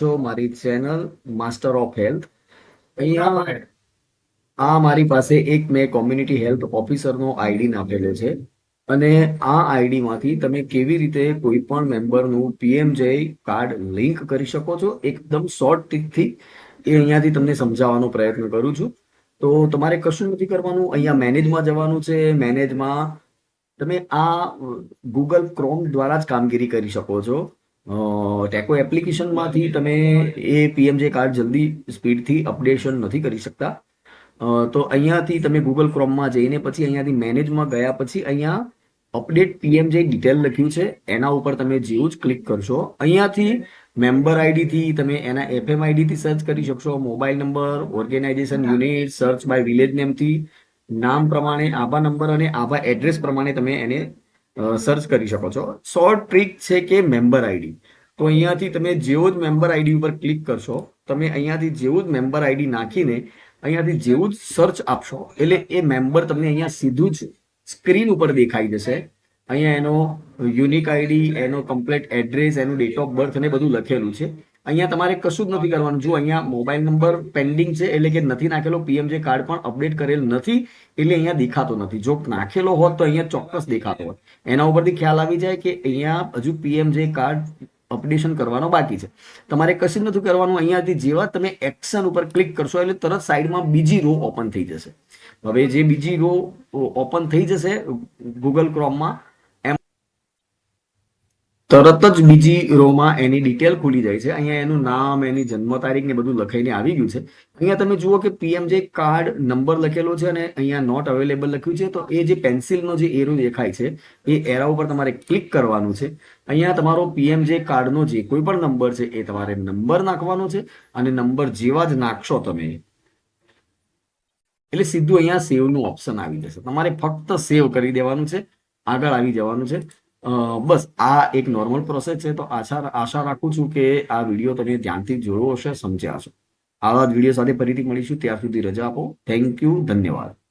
છો મારી channel master of health અહીંયા આ મારી પાસે એક મેં કોમ્યુનિટી હેલ્થ ઓફિસરનો આઈડી નાખેલો છે. અને આ આઈડીમાંથી તમે કેવી રીતે કોઈ પણ મેમ્બરનું પીએમજે કાર્ડ લિંક કરી શકો છો? એકદમ શોર્ટ ટીકથી એ અહીંયાથી તમને સમજાવવાનો પ્રયત્ન કરું છું. તો તમારે કશું નથી કરવાનું? અહીંયા મેનેજમાં જવાનું છે. મેનેજમાં તમે આ ગૂગલ ક્રોમ દ્વારા જ કામગીરી કરી શકો છો. ટેકો એપ્લિકેશનમાંથી તમે એ પીએમજે કાર્ડ જલ્દી સ્પીડથી અપડેશન નથી કરી શકતા. તો અહીંયાથી તમે ગૂગલ ક્રોમમાં જઈને પછી અહીંયાથી મેનેજમાં ગયા પછી અહીંયા અપડેટ પીએમજે ડિટેલ લખ્યું છે. એના ઉપર તમે જેવું જ ક્લિક કરશો. અહીંયાથી મેમ્બર આઈડીથી તમે એના એફએમ આઈડીથી સર્ચ કરી શકશો. Mobile number organisation unit search by village નેમથી નામ પ્રમાણે, આભા નંબર અને આભા એડ્રેસ પ્રમાણે તમે એને સર્ચ કરી શકો છો. શોર્ટ ટ્રીક છે કે મેમ્બર આઈડી તો અહીંયાથી તમે જેવો જ મેમ્બર આઈડી ઉપર ક્લિક કરશો, તમે અહીંયાથી જેવું જ મેમ્બર આઈડી નાખીને અહીંયાથી જેવું જ સર્ચ આપશો, એટલે એ મેમ્બર તમને અહીંયા સીધું જ સ્ક્રીન ઉપર દેખાઈ જશે. અહીંયા એનો યુનિક આઈડી એનો કમ્પ્લેટ એડ્રેસ એનું ડેટ ઓફ બર્થ અને બધું લખેલું છે. અહીંયા તમારે કશું જ નથી કરવાનું. જો અહીંયા મોબાઈલ નંબર પેન્ડિંગ છે એટલે કે નથી નાખેલો પીએમજે કાર્ડ પણ અપડેટ કરેલ નથી એટલે અહીંયા દેખાતો નથી. જો નાખેલો હોત તો અહીંયા ચોક્કસ દેખાતો હોત. એના ઉપરથી ખ્યાલ આવી જાય કે અહીંયા હજુ પીએમજે કાર્ડ અપડેશન કરવાનો બાકી છે. તમારે કશું જ નથી કરવાનું. અહીંયાથી જેવા તમે એક્શન ઉપર ક્લિક કરશો એટલે તરત સાઈડમાં બીજી રો ઓપન થઈ જશે. હવે જે બીજી રો ઓપન થઈ જશે ગૂગલ ક્રોમમાં તરત જ બીજી રોમાં એની ડિટેલ ખુલી જાય છે. અહીંયા એનું નામ, એની જન્મ તારીખ ને બધું લખાઈને આવી ગયું છે. અહીંયા તમે જુઓ કે પીએમજે કાર્ડ નંબર લખેલો છે અને અહીંયા નોટ અવેલેબલ લખ્યું છે, તો એ જે પેન્સિલનો જે એરો દેખાય છે, એ એરા ઉપર તમારે ક્લિક કરવાનું છે. અહીંયા તમારો પીએમજે કાર્ડનો જે કોઈ પણ નંબર છે, એ તમારે નંબર નાખવાનો છે અને નંબર જેવા જ નાખશો તમે. એટલે સીધું અહીંયા સેવનું ઓપ્શન આવી જશે. તમારે ફક્ત સેવ કરી દેવાનું છે. આગળ આવી જવાનું છે. બસ, આ એક નોર્મલ પ્રોસેસ છે, તો આશા આશા રાખું છું કે આ વીડિયો તમે ધ્યાનથી જોયો હશે, સમજ્યા હશો. આવા જ વીડિયો સાથે ફરીથી મળીશું ત્યાં સુધી રજા આપો. થેન્ક યુ ધન્યવાદ.